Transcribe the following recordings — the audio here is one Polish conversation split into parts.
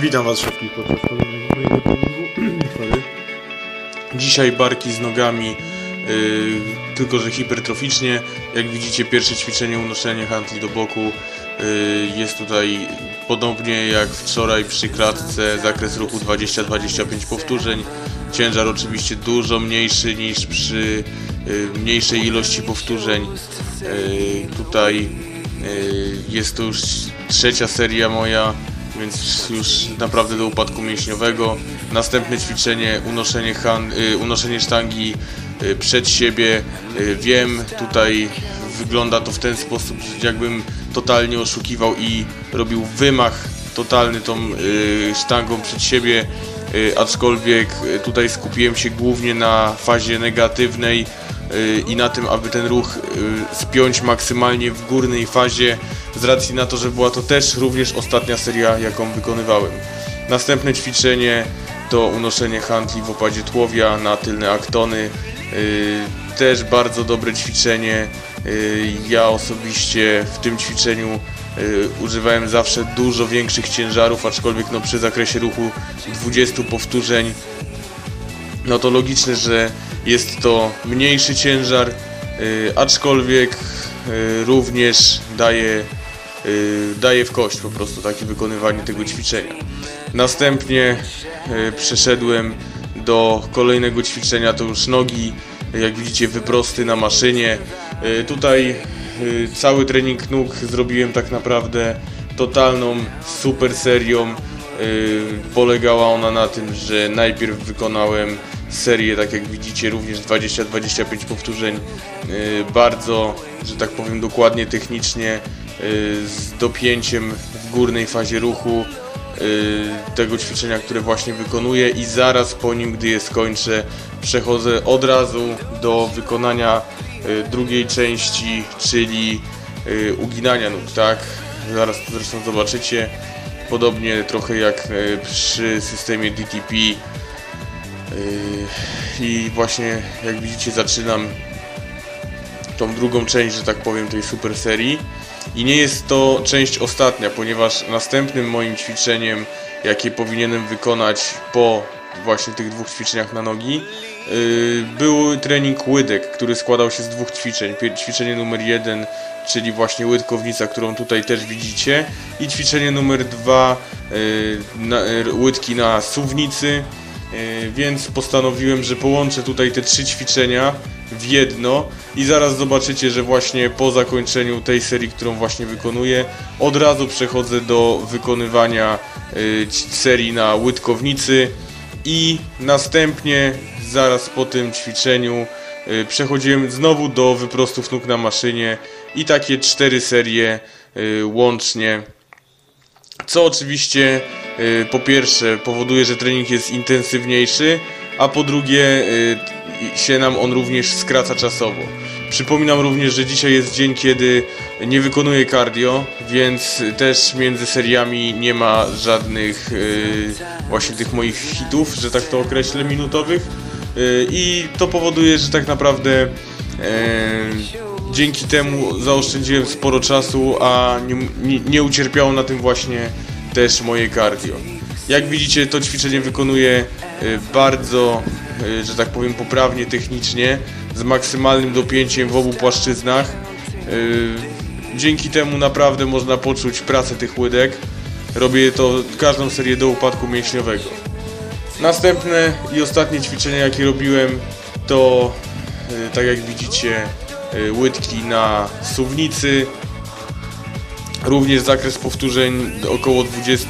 Witam Was wszystkich podczas kolejnego treningu. Dzisiaj barki z nogami, yy, tylko że hipertroficznie. Jak widzicie pierwsze ćwiczenie unoszenie handli do boku yy, jest tutaj podobnie jak wczoraj przy klatce zakres ruchu 20-25 powtórzeń. Ciężar oczywiście dużo mniejszy niż przy yy, mniejszej ilości powtórzeń. Yy, tutaj yy, jest to już trzecia seria moja więc już naprawdę do upadku mięśniowego. Następne ćwiczenie, unoszenie, han, y, unoszenie sztangi y, przed siebie. Y, wiem, tutaj wygląda to w ten sposób, jakbym totalnie oszukiwał i robił wymach totalny tą sztangą przed siebie, aczkolwiek tutaj skupiłem się głównie na fazie negatywnej i na tym, aby ten ruch y, spiąć maksymalnie w górnej fazie, z racji na to, że była to też również ostatnia seria, jaką wykonywałem. Następne ćwiczenie to unoszenie handli w opadzie tłowia na tylne aktony. Yy, też bardzo dobre ćwiczenie. Ja osobiście w tym ćwiczeniu używałem zawsze dużo większych ciężarów, aczkolwiek no przy zakresie ruchu 20 powtórzeń no to logiczne, że jest to mniejszy ciężar, yy, aczkolwiek yy, również daje, yy, daje w kość po prostu takie wykonywanie tego ćwiczenia. Następnie przeszedłem do kolejnego ćwiczenia, to już nogi, jak widzicie wyprosty na maszynie. Tutaj cały trening nóg zrobiłem tak naprawdę totalną super serią. Polegała ona na tym, że najpierw wykonałem serię, tak jak widzicie, również 20-25 powtórzeń, yy, bardzo, że tak powiem, dokładnie technicznie, yy, z dopięciem w górnej fazie ruchu yy, tego ćwiczenia, które właśnie wykonuję i zaraz po nim, gdy je skończę, przechodzę od razu do wykonania drugiej części, czyli uginania nóg, tak? Zaraz to zresztą zobaczycie. Podobnie trochę jak przy systemie DTP. Yy, I właśnie jak widzicie zaczynam tą drugą część, że tak powiem, tej super serii. I nie jest to część ostatnia, ponieważ następnym moim ćwiczeniem, jakie powinienem wykonać po właśnie tych dwóch ćwiczeniach na nogi, yy, był trening łydek, który składał się z dwóch ćwiczeń. Ćwiczenie numer jeden, czyli właśnie łydkownica, którą tutaj też widzicie, i ćwiczenie numer dwa, yy, łydki na suwnicy. Yy, więc postanowiłem, że połączę tutaj te trzy ćwiczenia w jedno i zaraz zobaczycie, że właśnie po zakończeniu tej serii, którą właśnie wykonuję, od razu przechodzę do wykonywania ć- serii na łydkownicy i następnie zaraz po tym ćwiczeniu yy, przechodziłem znowu do wyprostów nóg na maszynie i takie cztery serie łącznie. Co oczywiście y, po pierwsze powoduje, że trening jest intensywniejszy, a po drugie y, się nam on również skraca czasowo. Przypominam również, że dzisiaj jest dzień, kiedy nie wykonuję cardio, więc też między seriami nie ma żadnych y, właśnie tych moich hitów, że tak to określę, minutowych. Y, I to powoduje, że tak naprawdę dzięki temu zaoszczędziłem sporo czasu, a nie, nie, nie ucierpiało na tym właśnie też moje cardio. Jak widzicie, to ćwiczenie wykonuję y, bardzo, y, że tak powiem, poprawnie technicznie, z maksymalnym dopięciem w obu płaszczyznach. Y, Dzięki temu naprawdę można poczuć pracę tych łydek. Robię to każdą serię do upadku mięśniowego. Następne i ostatnie ćwiczenie jakie robiłem to tak jak widzicie łydki na suwnicy również zakres powtórzeń około 20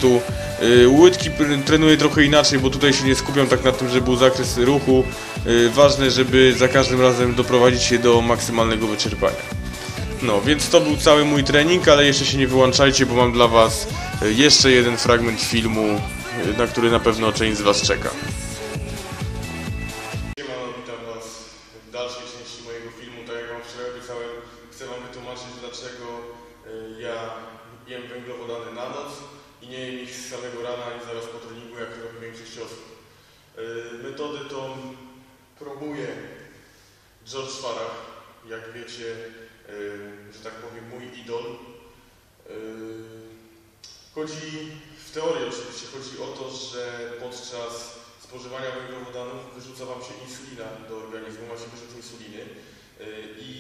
Y, łydki trenuję trochę inaczej bo tutaj się nie skupiam tak na tym żeby był zakres ruchu. Y, ważne żeby za każdym razem doprowadzić się do maksymalnego wyczerpania. No, więc to był cały mój trening, ale jeszcze się nie wyłączajcie, bo mam dla Was y, jeszcze jeden fragment filmu, na który na pewno część z Was czeka. George Farah, jak wiecie, y, że tak powiem, mój idol. Y, Chodzi w teorii oczywiście chodzi o to, że podczas spożywania węglowodanów wyrzuca Wam się insulina do organizmu, macie wyrzut insuliny yy, i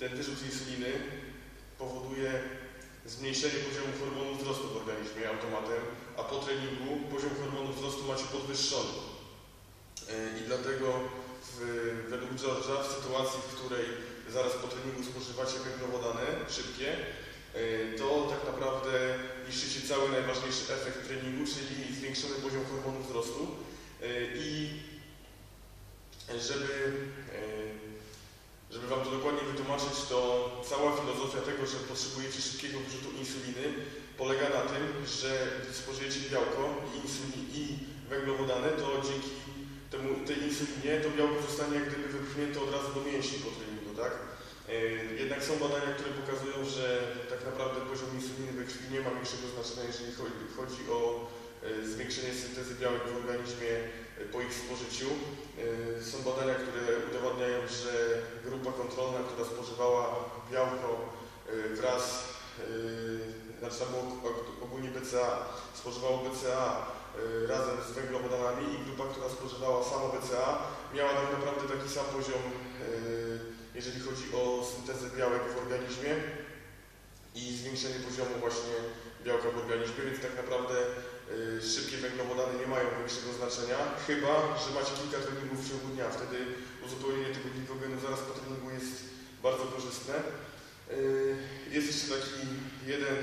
ten wyrzut insuliny powoduje zmniejszenie poziomu hormonu wzrostu w organizmie automatem, a po treningu poziom hormonu wzrostu macie podwyższony. I dlatego według George'a w sytuacji, w której zaraz po treningu spożywacie węglowodany szybkie, yy, to tak naprawdę niszczycie cały najważniejszy efekt treningu, czyli zwiększony poziom hormonu wzrostu. Yy, I żeby, żeby Wam to dokładnie wytłumaczyć, to cała filozofia tego, że potrzebujecie szybkiego wyrzutu insuliny polega na tym, że spożyjecie białko i, insulin, i węglowodany, to dzięki temu, tej insulinie to białko zostanie jak gdyby wypchnięte od razu do mięśni po treningu, tak? Yy, Jednak są badania, które pokazują, że tak naprawdę poziom insuliny we krwi nie ma większego znaczenia, jeżeli chodzi, o yy, zwiększenie syntezy białek w organizmie yy, po ich spożyciu. Są badania, które udowadniają, że grupa kontrolna, która spożywała białko wraz, znaczy tam ogólnie BCA, spożywało BCA razem z węglowodanami i grupa, która spożywała samo BCA, miała tak naprawdę taki sam poziom yy, jeżeli chodzi o syntezę białek w organizmie i zwiększenie poziomu właśnie białka w organizmie, więc tak naprawdę y, szybkie węglowodany nie mają większego znaczenia, chyba, że macie kilka treningów w ciągu dnia, wtedy uzupełnienie tego glikogenu zaraz po treningu jest bardzo korzystne. Y, jest jeszcze taki jeden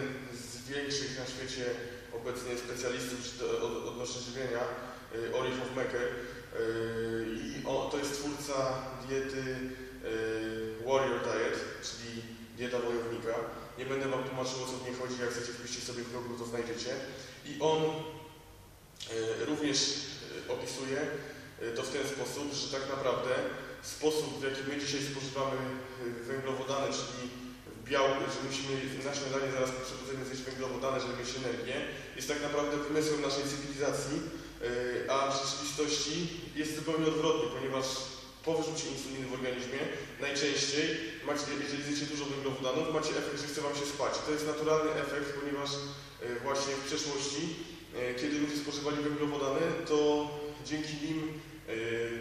z większych na świecie obecnie specjalistów od- od- odnośnie żywienia, y, Ori Hofmecker, y, i to jest twórca diety y, Warrior Diet, czyli dieta wojownika. Nie będę Wam tłumaczył o co w niej chodzi, jak chcecie wpiszcie sobie w to znajdziecie. I on również opisuje to w ten sposób, że tak naprawdę sposób, w jaki my dzisiaj spożywamy węglowodany, czyli białko, że musimy na śniadanie zaraz po przebudzeniu zjeść węglowodany, żeby mieć energię, jest tak naprawdę wymysłem naszej cywilizacji, y, a w rzeczywistości jest zupełnie odwrotnie, ponieważ po wyrzucie insuliny w organizmie najczęściej, macie, jeżeli zjecie dużo węglowodanów, macie efekt, że chce Wam się spać. To jest naturalny efekt, ponieważ y, właśnie w przeszłości, y, kiedy ludzie spożywali węglowodany, to dzięki nim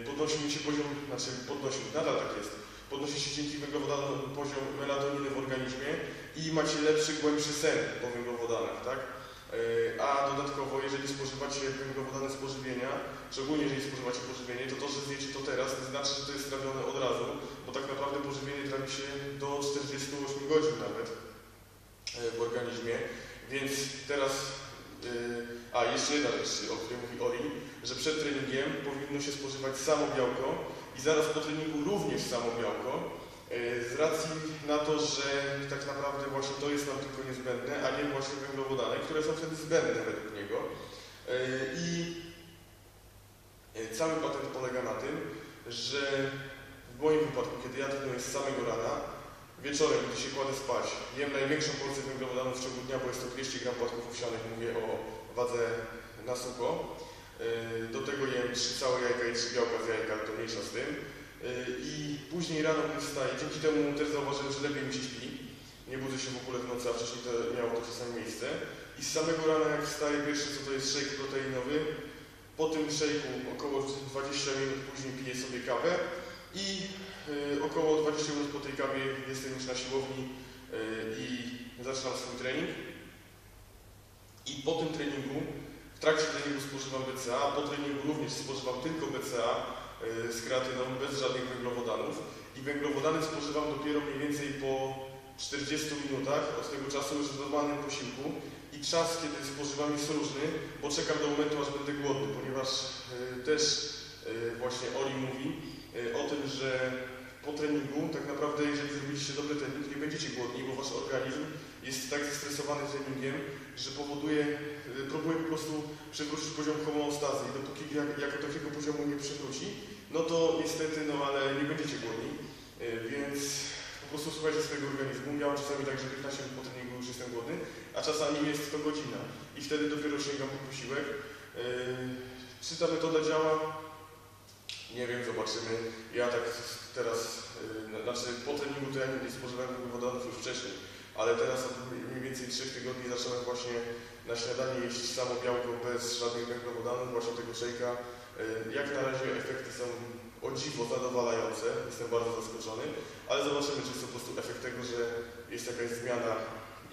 podnosił się poziom, znaczy podnosił, nadal tak jest, podnosi się dzięki węglowodanom poziom melatoniny w organizmie i macie lepszy, głębszy sen po węglowodanach, tak? Yy, A dodatkowo, jeżeli spożywacie węglowodany z pożywienia, szczególnie jeżeli spożywacie pożywienie, to to, że zjecie to teraz, nie znaczy, że to jest trawione od razu, bo tak naprawdę pożywienie trawi się do 48 godzin nawet yy, w organizmie, więc teraz Yy, a, jeszcze jedna rzecz, o której mówi Ori, że przed treningiem powinno się spożywać samo białko i zaraz po treningu również samo białko, yy, z racji na to, że tak naprawdę właśnie to jest nam tylko niezbędne, a nie właśnie węglowodany, które są wtedy zbędne według niego. Yy, I yy, cały patent polega na tym, że w moim wypadku, kiedy ja trenuję z samego rana, Wieczorem, gdy się kładę spać, jem największą porcję węglowodanów w ciągu dnia, bo jest to 200 gram płatków owsianych, mówię o wadze na sucho. Yy, Do tego jem 3 całe jajka i 3 białka z jajka, to mniejsza z tym. Yy, I później rano, gdy wstaję, dzięki temu też zauważyłem, że lepiej mi się śpi. Nie budzę się w ogóle w nocy, a wcześniej to miało to czasami miejsce. I z samego rana, jak wstaję, pierwsze co to jest shake proteinowy. Po tym shake'u około 20 minut później piję sobie kawę i y, około 20 minut po tej kawie jestem już na siłowni y, i zaczynam swój trening. I po tym treningu, w trakcie treningu spożywam BCA, po treningu również spożywam tylko BCA y, z kreatyną, bez żadnych węglowodanów. I węglowodany spożywam dopiero mniej więcej po 40 minutach od tego czasu już w normalnym posiłku. I czas, kiedy spożywam jest różny, bo czekam do momentu, aż będę głodny, ponieważ y, też y, właśnie Oli mówi, o tym, że po treningu, tak naprawdę jeżeli zrobiliście dobry trening, nie będziecie głodni, bo wasz organizm jest tak zestresowany treningiem, że powoduje, y, próbuje po prostu przywrócić poziom homeostazy i dopóki jak, jako takiego poziomu nie przywróci, no to niestety, no ale nie będziecie głodni, Y, więc po prostu słuchajcie swojego organizmu. Miałem czasami tak, że 15 minut po treningu już jestem głodny, a czasami jest to godzina i wtedy dopiero sięgam po posiłek. Y, Czy ta metoda działa? Nie wiem, zobaczymy. Ja tak teraz, yy, znaczy po treningu to ja nie spożywałem węglowodanów już wcześniej. ale teraz mniej więcej 3 tygodni zacząłem właśnie na śniadanie jeść samo białko bez żadnych węglowodanów, właśnie tego szejka. Y, Jak na razie efekty są o dziwo zadowalające, jestem bardzo zaskoczony, ale zobaczymy, czy jest to po prostu efekt tego, że jest jakaś zmiana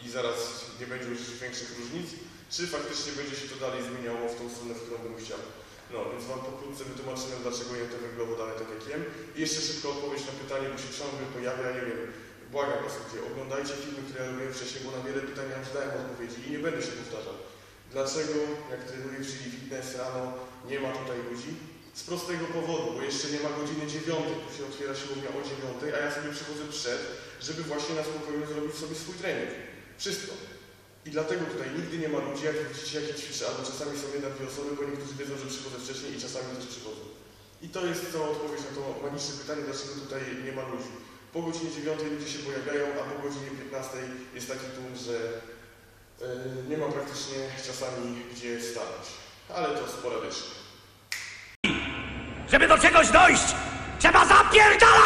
i zaraz nie będzie już większych różnic, czy faktycznie będzie się to dalej zmieniało w tą stronę, w którą bym chciał. No, więc Wam pokrótce wytłumaczyłem, dlaczego jem te węglowodany tak jak jem. I jeszcze szybko odpowiedź na pytanie, bo się ciągle pojawia, nie wiem, błagam Was oglądajcie filmy, które ja robiłem wcześniej, bo na wiele pytań ja już dałem odpowiedzi i nie będę się powtarzał. Dlaczego, jak trenuję w Chili Fitness rano, nie ma tutaj ludzi? Z prostego powodu, bo jeszcze nie ma godziny dziewiątej, tu się otwiera siłownia o dziewiątej, a ja sobie przychodzę przed, żeby właśnie na spokojnie zrobić sobie swój trening. Wszystko. I dlatego tutaj nigdy nie ma ludzi, jak widzicie, jakie ćwiczę, albo czasami są jedna, dwie osoby, bo niektórzy wiedzą, że przychodzę wcześniej i czasami też przychodzą. I to jest cała odpowiedź na to magiczne pytanie, dlaczego tutaj nie ma ludzi. Po godzinie 9 ludzie się pojawiają, a po godzinie 15 jest taki tłum, że yy, nie ma praktycznie czasami gdzie stanąć. Ale to sporadycznie. Żeby do czegoś dojść, trzeba zapierdalać!